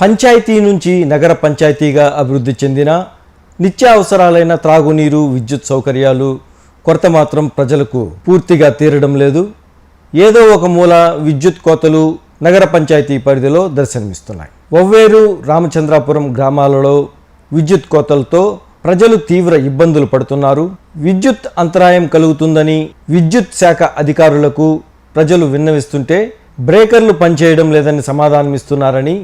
పంచాయతీ నుంచి నగర పంచాయతీగా అభివృద్ధి చెందిన నిత్యావసరాలైన త్రాగునీరు విద్యుత్ సౌకర్యాలు కొరత మాత్రం ప్రజలకు పూర్తిగా తీరడం లేదు. ఏదో ఒక మూల విద్యుత్ కోతలు నగర పంచాయతీ పరిధిలో దర్శనమిస్తున్నాయి. ఒవ్వేరు రామచంద్రాపురం గ్రామాలలో విద్యుత్ కోతలతో ప్రజలు తీవ్ర ఇబ్బందులు పడుతున్నారు. విద్యుత్ అంతరాయం కలుగుతుందని విద్యుత్ శాఖ అధికారులకు ప్రజలు విన్నవిస్తుంటే బ్రేకర్లు పనిచేయడం లేదని సమాధానమిస్తున్నారని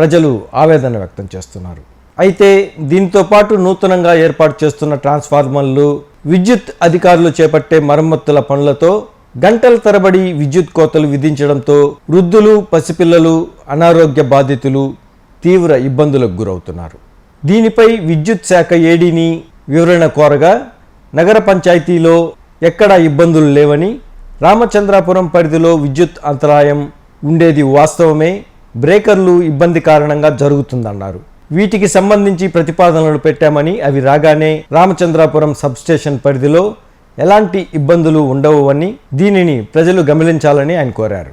ప్రజలు ఆవేదన వ్యక్తం చేస్తున్నారు. అయితే దీంతో పాటు నూతనంగా ఏర్పాటు చేస్తున్న ట్రాన్స్ఫార్మర్లు విద్యుత్ అధికారులు చేపట్టే మరమ్మతుల పనులతో గంటల తరబడి విద్యుత్ కోతలు విధించడంతో వృద్ధులు పసిపిల్లలు అనారోగ్య బాధితులు తీవ్ర ఇబ్బందులకు గురవుతున్నారు. దీనిపై విద్యుత్ శాఖ ఏడీని వివరణ కోరగా నగర పంచాయతీలో ఎక్కడా ఇబ్బందులు లేవని రామచంద్రాపురం పరిధిలో విద్యుత్ అంతరాయం ఉండేది వాస్తవమే బ్రేకర్లు ఇబ్బంది కారణంగా జరుగుతుందన్నారు. వీటికి సంబంధించి ప్రతిపాదనలు పెట్టామని అవి రాగానే రామచంద్రాపురం సబ్స్టేషన్ పరిధిలో ఎలాంటి ఇబ్బందులు ఉండవు అని దీనిని ప్రజలు గమనించాలని ఆయన కోరారు.